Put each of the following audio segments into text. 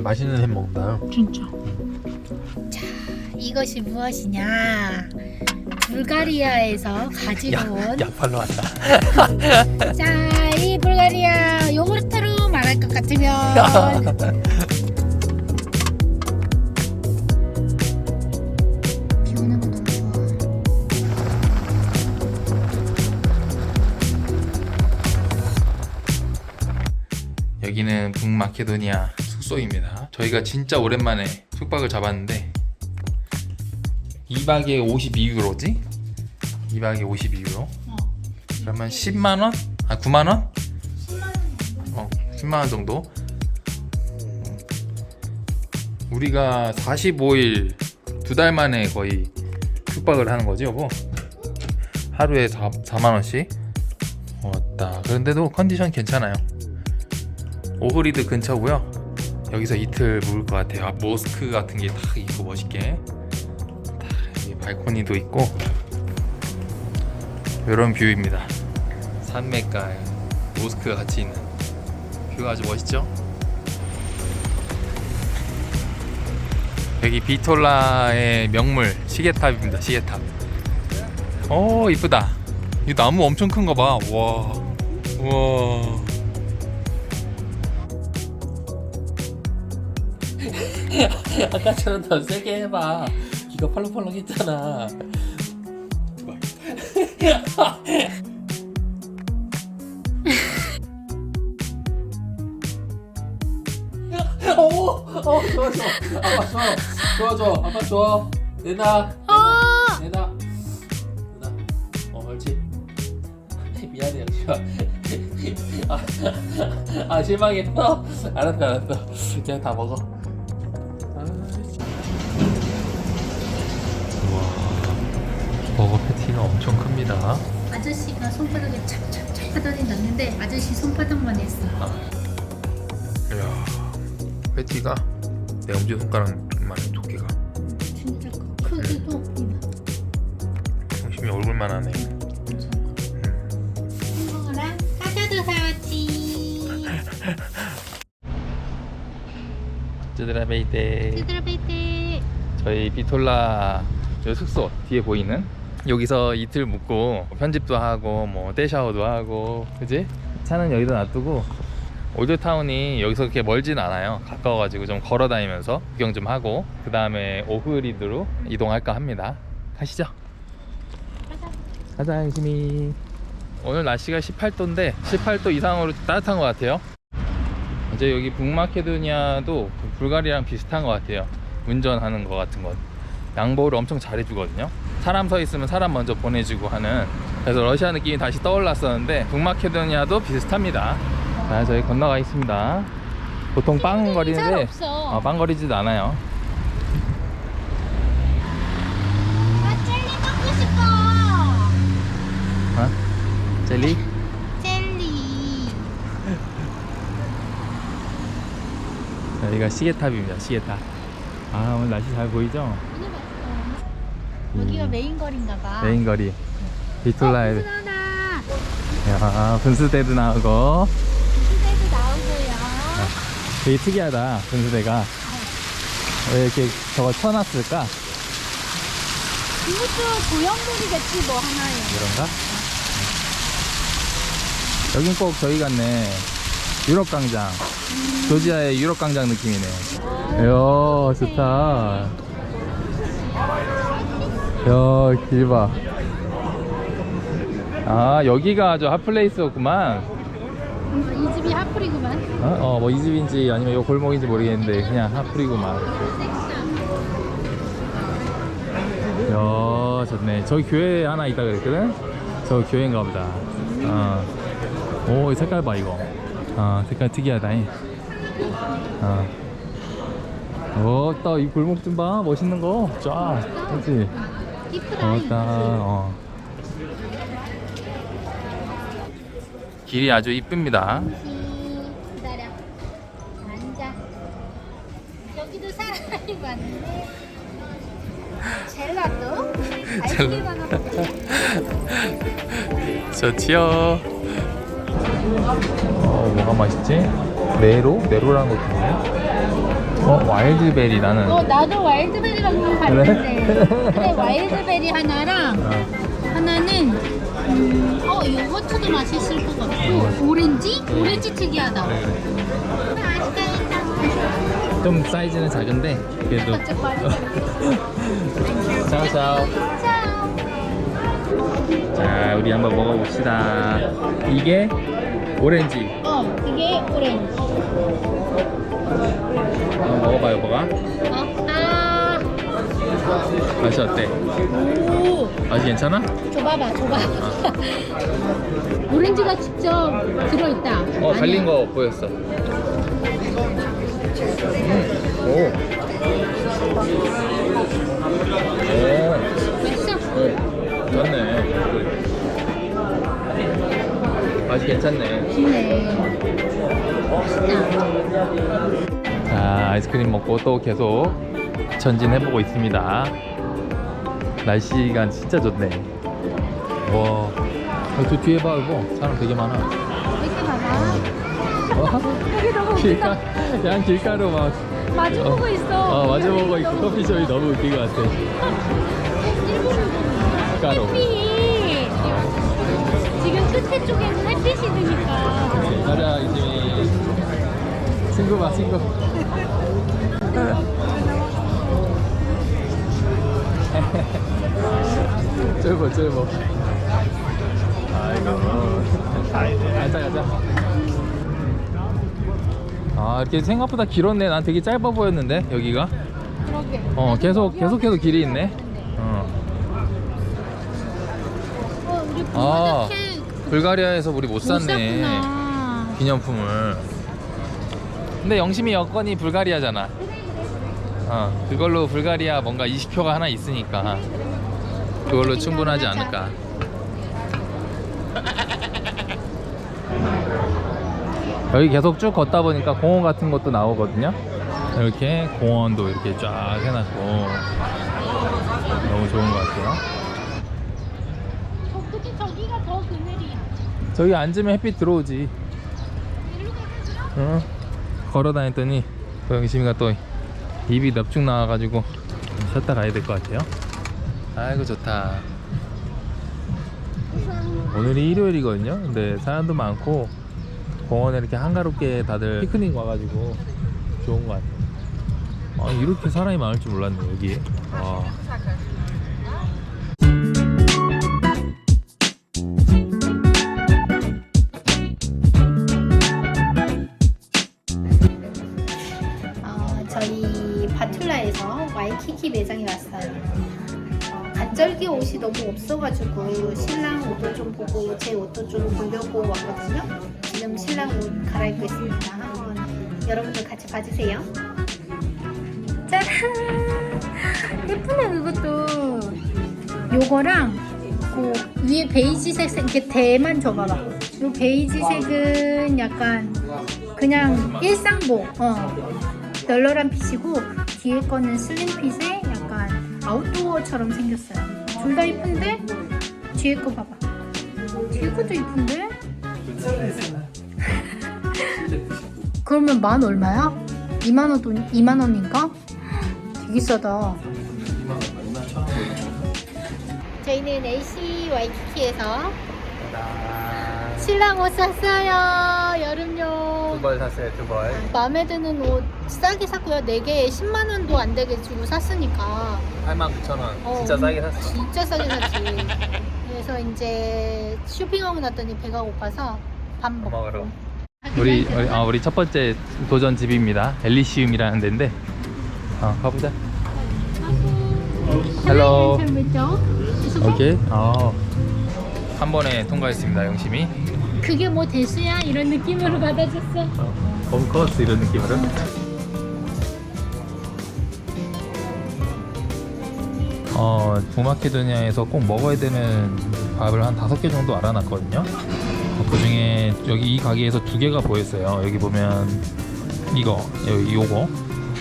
오랜만에 맛있는 햄 먹는다. 진짜. 자, 이것이 무엇이냐? 불가리아에서 가지고 온. 약팔로 왔다. 자, 이 불가리아 요구르트로 말할 것 같으면 비 오는 거 너무 좋아. 여기는 북마케도니아 숙소입니다. 저희가 진짜 오랜만에 숙박을 잡았는데 2박에 52유로지? 2박에 52유로? 어. 그러면 10만 원? 아 9만 원? 어, 10만 원 정도. 음. 우리가 45일 두 달 만에 거의 숙박을 하는 거지, 여보. 하루에 4, 4만 원씩. 왔다. 그런데도 컨디션 괜찮아요. 오흐리드 근처고요. 여기서 이틀 묵을 것 같아요. 아, 모스크 같은 게 딱 있고 멋있게. 딱 여기 발코니도 있고. 이런 뷰입니다. 산맥가에 모스크가 같이 있는 뷰가 아주 멋있죠? 여기 비톨라의 명물 시계탑입니다. 시계탑. 오 이쁘다. 이 나무 엄청 큰 거 봐. 와. 와. 아까처럼 더 세게 해봐. 귀가 팔렁팔렁 했잖아. 오, 어, 좋아, 좋아. 아빠 좋아. 좋아, 좋아. 아빠 좋아. 내놔. 어! 내놔. 내놔. 어, 옳지. 미안해, 영시야. 아, 아, 실망했어? 알았어, 알았어. 그냥 다 먹어. 엄청 큽니다. 아저씨가 손바닥에 착착착 하더니 넣는데 아저씨 손바닥만 했어. 이야, 패티가 내 엄지 손가락만 두께가 진짜 커. 크기도 이만. 중심이 얼굴만 하네. 엄청 커. 햄버거랑 과자도 사왔지. 쯔드라베이데 찌드라베이트. 저희 비톨라 저 숙소 뒤에 보이는 여기서 이틀 묵고 편집도 하고 뭐 떼샤워도 하고 그지? 차는 여기다 놔두고 올드타운이 여기서 그렇게 멀진 않아요. 가까워가지고 좀 걸어 다니면서 구경 좀 하고 그 다음에 오흐리드로 이동할까 합니다. 가시죠. 가자. 가자 열심히. 오늘 날씨가 18도인데 18도 이상으로 따뜻한 것 같아요. 이제 여기 북마케도니아도 불가리아랑 비슷한 것 같아요. 운전하는 것 같은 건 양보를 엄청 잘해주거든요 사람 서 있으면 사람 먼저 보내주고 하는 그래서 러시아 느낌이 다시 떠올랐었는데 북마케도니아도 비슷합니다 자 저희 건너가 있습니다 보통 빵잘 거리는데 없어. 어, 빵 거리지도 않아요 나 젤리 먹고 싶어. 어? 젤리? 젤리. 여기가 시계탑입니다 시계탑 아 오늘 날씨 잘 보이죠? 여기가 음. 메인 거리인가 봐. 메인 거리 비톨라에 어. 야 분수대도 나오고 수대도 나오고요. 되게 특이하다 분수대가 왜 이렇게 저거 쳐놨을까? 이것도 고형들이겠지 뭐 하나에. 이런가? 여긴 꼭 저희 같네 유럽 광장 조지아의 유럽 광장 느낌이네 이야 좋다 이 야 길 봐 아 여기가 아주 핫플레이스였구만 이 집이 핫플이구만. 어 뭐 이 집인지 아니면 이 골목인지 모르겠는데 그냥 핫플이구만 이야 좋네 저기 교회 하나 있다 그랬거든 저 교회인가 보다 어. 오, 이 색깔 봐, 이거. 아, 색깔 특이하다. 잉. 아. 오, 딱이 골목 좀 봐. 멋있는 거. 쫙. 그치? 이쁘다. 어, 딱, 어. 길이 아주 이쁩니다. 기다려. 앉아. 여기도 사람이 많네. 젤라또? 먹자. 좋지요. 어, 뭐가 맛있지? 네로? 네로라는 것도 있네. 어 와일드베리 나는. 어 나도 와일드베리라고 봤는데. 근데 와일드베리 하나랑 어, 하나는 음, 어 요거트도 맛있을 것 같고 오렌지? 오렌지 특이하다. 그래, 그래. 맛있다 좀 사이즈는 작은데 그래도. 짜오짜오 자 우리 한번 먹어봅시다. 이게 오렌지. 어 이게 오렌지 한번 먹어봐요 뭐가 어? 아 맛이 어때? 오, 맛이 괜찮아? 줘봐봐, 줘봐. 오렌지가 직접 들어있다. 어 달린 거 보였어 음, 오. 오. 맛있어? 오. 좋네 맛이 괜찮네 좋네. 자 아이스크림 먹고 또 계속 전진해보고 있습니다 날씨가 진짜 좋네 와 저 뒤에 봐 이거 사람 되게 많아 이렇게 봐봐. 와 여기 너무 길가 웃기다. 그냥 길가로 막 마주보고 어. 있어. 어, 마주보고 있고 커피숍이 너무 웃긴 것 같아 길가로 햇빛. 지금 끝에 쪽에는 햇빛이 드니까. 가자 이제 친구 봐 친구 쫄보 쫄보 아이고 가자 가자. 아 이렇게 생각보다 길었네. 난 되게 짧아 보였는데 여기가. 그러게. 어 계속 계속해서 길이 있네. 어. 어, 우리 아 불가리아에서 우리 못못 샀네. 샀구나. 기념품을. 근데 영심이 여건이 불가리아잖아 어 그걸로 불가리아 뭔가 20표가 하나 있으니까 그걸로 충분하지 않을까 여기 계속 쭉 걷다 보니까 공원 같은 것도 나오거든요 이렇게 공원도 이렇게 쫙 해놨고 너무 좋은 것 같아요 어, 근데 저기가 더 그늘이야. 저기 앉으면 햇빛 들어오지 일로. 어? 걸어 다녔더니 또 영심이가 또 입이 넙죽 나와가지고 쉬었다 가야 될 것 같아요. 아이고 좋다. 오늘이 일요일이거든요. 근데 사람도 많고 공원에 이렇게 한가롭게 다들 피크닉 와가지고 좋은 것 같아요. 아, 이렇게 사람이 많을 줄 몰랐네 여기에. 와. 없어가지고 신랑 옷도 좀 보고 제 옷도 좀 보려고 왔거든요. 지금 신랑 옷 갈아입고 있습니다. 한번 여러분들 같이 봐주세요. 짜란! 예쁘네 그것도. 요거랑 그 위에 베이지색 색 이렇게 대만 줘봐봐. 요 베이지색은 약간 그냥 일상복. 어. 널널한 핏이고 뒤에 거는 슬림 핏에 약간 아웃도어처럼 생겼어요. 둘 다 이쁜데 뒤에 거 봐봐. 뒤에 것도 이쁜데? 그러면 만 얼마야? 2만 원 돈, 2만 원인가? 되게 싸다. 저희는 AC 와이키키에서 신랑 옷 샀어요. 여름용. 두 벌 샀어요 두 벌 마음에 드는 옷 싸게 샀고요. 4개에 10만 원도 안 되게 주고 샀으니까 89,000원 어, 진짜 싸게 샀어 진짜 싸게 샀지. 그래서 이제 쇼핑하고 났더니 배가 고파서 밥 먹고. 먹으러. 우리 우리, 아, 우리 첫 번째 도전 집입니다. 엘리시움이라는 데인데. 어, 가보자. 헬로. 오케이. 어. 한 번에 통과했습니다. 영심이. 그게 뭐 대수야 이런 느낌으로 받아줬어. 홈커스 이런 느낌으로. 어, 북마케도니아에서 꼭 먹어야 되는 밥을 한 다섯 개 정도 알아놨거든요. 그 중에 여기 이 가게에서 두 개가 보였어요. 여기 보면 이거, 여기 요거,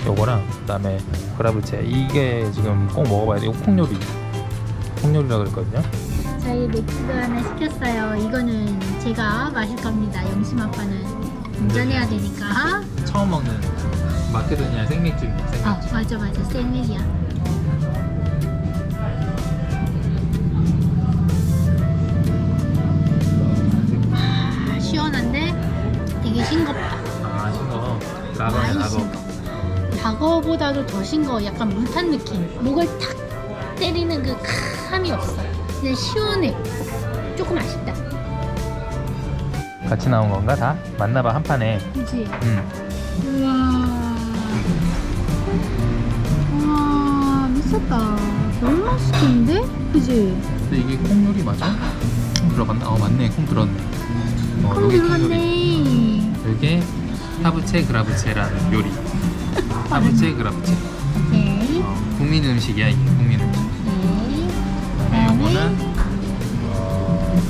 요거랑 그다음에 그라브체 이게 지금 꼭 먹어봐야 돼요. 콩요리, 콩요리라 그랬거든요. 저희 맥주도 하나 시켰어요. 이거는 제가 마실 겁니다. 영심 아빠는 운전해야 되니까. 처음 먹는 맛 북마케도니아 생맥주입니다. 생맥주. 아 맞아 맞아 생맥이야. 아, 시원한데 되게 싱겁다. 아 싱거워. 라거네 많이 라거. 싱거워. 다거보다도 더 싱거워. 약간 물 탄 느낌. 목을 탁 때리는 그 감이 없어. 그냥 시원해. 조금 아쉽다. 같이 나온 건가 다? 맞나봐 한 판에. 그지? 음. 우와. 우와 미쳤다. 너무 맛있겠는데? 그지? 근데 이게 콩요리 맞아? 콩 들어갔나? 어 맞네 콩 들었네. 어 콩 요게 콩요리. 들어갔네. 요게 타부체 그라부체라는 요리. 타부체 그라부체. 오케이. 어, 국민 음식이야 이게 국민. 그다음에 요거는 어,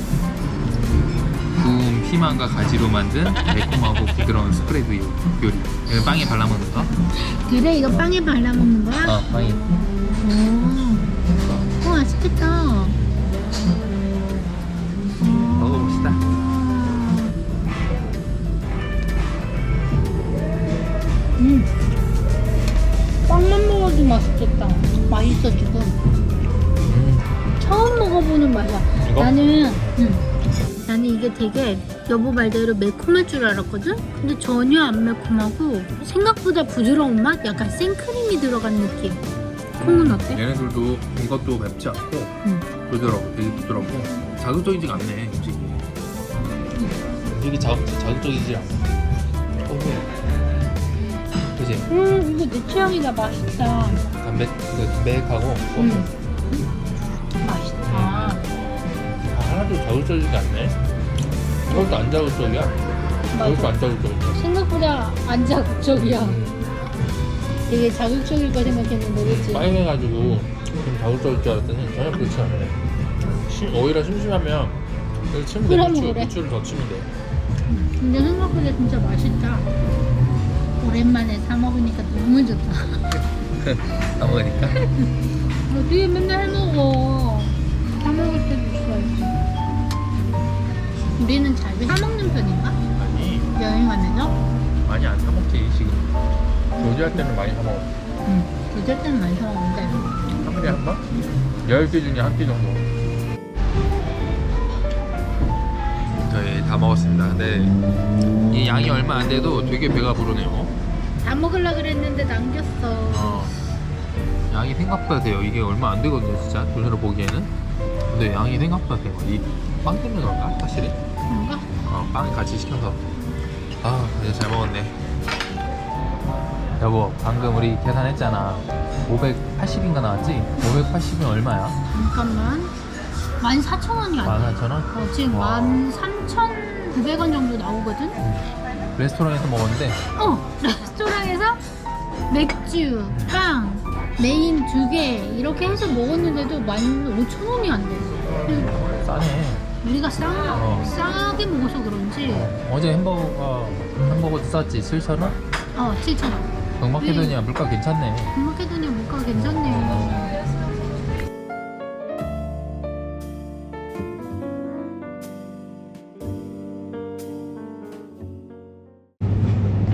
구운 피망과 가지로 만든 매콤하고 부드러운 스프레드 요- 요리. 이거 빵에 발라 먹는 거. 그래 이거 빵에 발라 먹는 거야? 어 빵에. 오. 어 맛있겠다. 먹어봅시다. 음. 빵만 먹어도 맛있겠다. 맛있어 지금. 음. 먹어보는 맛이야. 이거? 나는 음, 나는 이게 되게 여보 말대로 매콤할 줄 알았거든. 근데 전혀 안 매콤하고 생각보다 부드러운 맛, 약간 생크림이 들어간 느낌. 콩은 어때? 얘네들도 이것도 맵지 않고 응. 부드럽고 되게 부드럽고 자극적이지가 않네 음식이. 음식이 자극 자극적이지 않아. 그지? 음 이거 내 취향이다. 맛있다. 담백 그 담백하고 음. 아, 하나도 자극적이지 않네. 이것도 안 자극적이야. 이것도 안 자극적이야. 생각보다 안 자극적이야. 되게 자극적일 거 생각했는데 그치? 빨개가지고 좀 자극적일 줄 알았더니 전혀 그렇지 않네. 심, 오히려 심심하면 여기 치면 돼. 후추, 그래. 후추를 더 치면 돼. 근데 생각보다 진짜 맛있다. 오랜만에 사 먹으니까 너무 좋다. 다 먹으니까. 어떻게 맨날 해 먹어? 우리는 자주 사 먹는 편인가? 아니 여행 가면서? 많이 안 사 먹지 지금. 요리할 때는 많이 사 먹어. 응. 어쩔 때는 많이 사 먹는데. 하루에 한 번? 10개 중에 한 끼 정도. 저희 다 먹었습니다. 근데 이 양이 얼마 안 돼도 되게 배가 부르네요. 다 먹으려 그랬는데 남겼어. 어. 양이 생각보다 돼요. 이게 얼마 안 되거든요, 진짜. 눈으로 보기에는. 근데 양이 생각보다 돼요. 이 빵 때문에 그런가? 확실 히? 뭔가? 어, 빵 같이 시켜서. 아, 이제 잘 먹었네. 여보, 방금 우리 계산했잖아. 580인가 나왔지? 580은 얼마야? 잠깐만. 14,000원이 아니야. 14,000원? 어, 지금 와. 13,900원 정도 나오거든? 레스토랑에서 먹었는데 어! 레스토랑에서 맥주, 빵, 메인 두 개 이렇게 해서 먹었는데도 15,000원이 안 돼. 그래서 싸네. 우리가 싸, 어. 싸게 먹어서 그런지 어제 햄버거가 햄버거도 쌌지 7,000원? 어, 7,000원. 동마케도니아 물가 괜찮네. 마케도니아 물가가 괜찮네.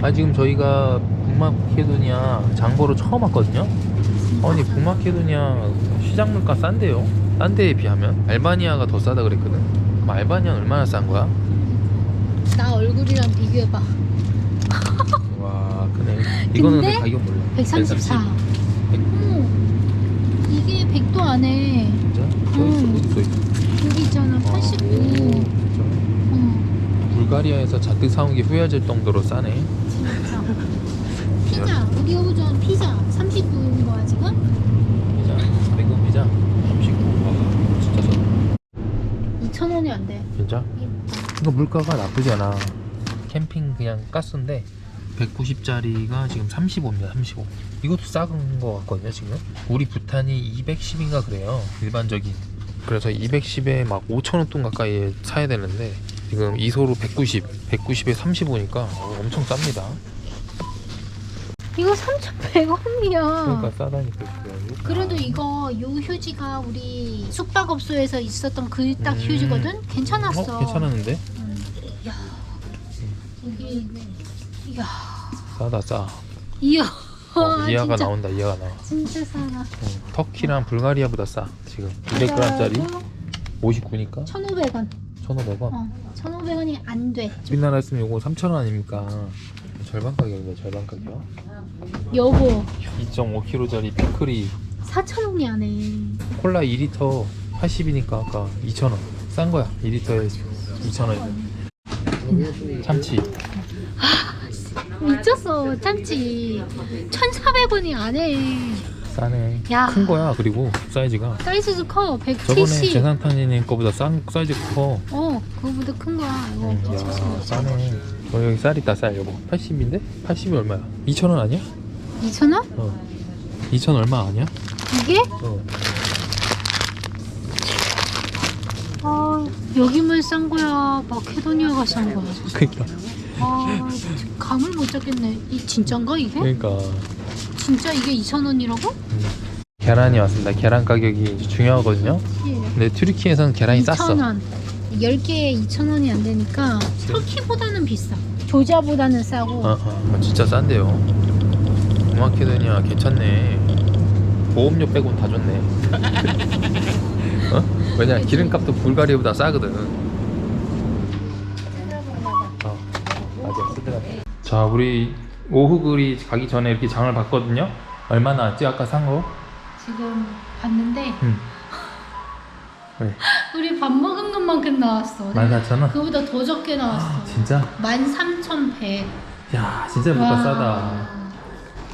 아 지금 저희가 북마케도니아 장보러 처음 왔거든요. 아니 북마케도니아 시장 물가 싼데요. 딴 데에 비하면 알바니아가 더 싸다 그랬거든. 그럼 알바니아는 얼마나 싼 거야? 나 얼굴이랑 비교해봐. 와 그네. 이거는 근데 근데 가격 몰라. 134. 130. 어머, 이게 100도 안 해. 진짜? 저 음. 있어 어디 있어? 여기 있잖아, 89. 진짜? 어, 불가리아에서 잔뜩 사온 게 후회질 정도로 싸네. 진짜. 피자, 우리 오전 피자 39인 거야, 지금? 피자, 냉동 피자 39. 와 진짜 싸. 2,000원이 안 돼. 진짜? 이거 물가가 나쁘지 않아. 캠핑 그냥 가스인데 190짜리가 지금 35입니다. 35. 이것도 작은 거 같거든요. 지금 우리 부탄이 210인가 그래요. 일반적인. 그래서 210에 막 5천 원돈 가까이 사야 되는데 지금 이소로 190, 190에 35니까 엄청 쌉니다. 이거 3,100원이야. 그러니까 싸다니까. 그래도 이거 요 휴지가 우리 숙박업소에서 있었던 그 딱 음. 휴지거든? 괜찮았어. 어, 괜찮았는데? 음. 야, 이게, 이야. 싸다 싸. 이야. 어, 이하가 진짜, 나온다 이하가 나와 진짜 싸다. 응, 터키랑 불가리아보다 싸 지금 200g짜리 59니까 1,500원. 1,500원 어. 1,500원이 안 돼. 우리나라 했으면 이거 3,000원 아닙니까 절반 가격이네 절반 가격 여보, 2.5kg짜리 피클이 4,000원이 안 해. 콜라 2리터 80이니까 아까 2,000원 싼 거야 2리터에 2,000원이면 참치 미쳤어, 참치. 1,400원이 안 해. 싸네 야. 큰 거야 그리고 사이즈가 사이즈도 커. 저번에 170. 재산탄님 거보다 싼 사이즈 커 어, 그거보다 큰 거야. 이거 응, 170. 야 싸네 어, 여기 쌀 있다 쌀 여보 80인데? 80이 얼마야? 2,000원 아니야? 2,000원? 어 2,000 얼마 아니야? 이게? 어 아, 여기만 싼 거야. 마케도니아가 싼 거야. 그니까 아, 감을 못 잡겠네. 이 진짠가 이게? 그니까 진짜 이게 2,000원이라고? 계란이 왔습니다 계란 가격이 중요하거든요 근데 튀르키에서는 계란이 쌌어 2,000원. 10개에 2,000원이 안 되니까 터키보다는 비싸. 조자보다는 싸고. 어, 어, 어, 진짜 싼데요. 음악해드니야 괜찮네. 보험료 빼고는 다 좋네. 어? 왜냐 기름값도 불가리아보다 싸거든. 어, 맞아 쓰더라. 자 우리 오후 그리 가기 전에 이렇게 장을 봤거든요. 얼마 나 왔지 아까 산 거? 지금 봤는데 응. 왜? 우리 밥 먹은 것만큼 나왔어. 14,000원? 그거보다 더 적게 나왔어. 진짜? 13,100. 야 진짜 물가 와. 싸다.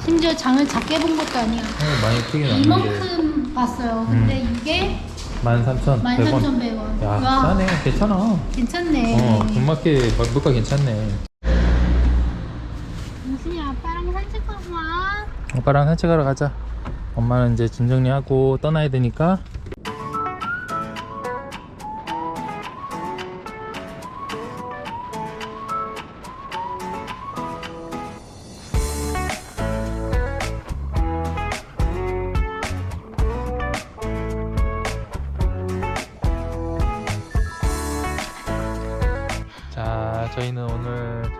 심지어 장을 작게 본 것도 아니야. 어, 많이 크게 나왔는데. 이만큼 봤어요. 근데 이게 13,100원. 13,100원. 야 와, 싸네 괜찮아. 괜찮네. 어, 돈마켓 물가 괜찮네. 무슨이 아빠랑 산책하고 와. 오빠랑 산책하러 가자. 엄마는 이제 짐 정리하고 떠나야 되니까.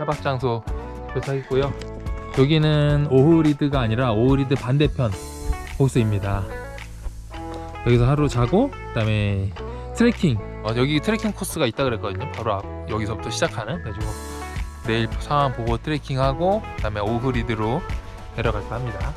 차박 장소 도착했고요. 여기는 오흐리드가 아니라 오흐리드 반대편 호수입니다. 여기서 하루 자고 그다음에 트레킹. 어, 여기 트레킹 코스가 있다 그랬거든요. 바로 앞 여기서부터 시작하는. 그래가지고 내일 상황 보고 트레킹하고 그다음에 오흐리드로 내려갈까 합니다.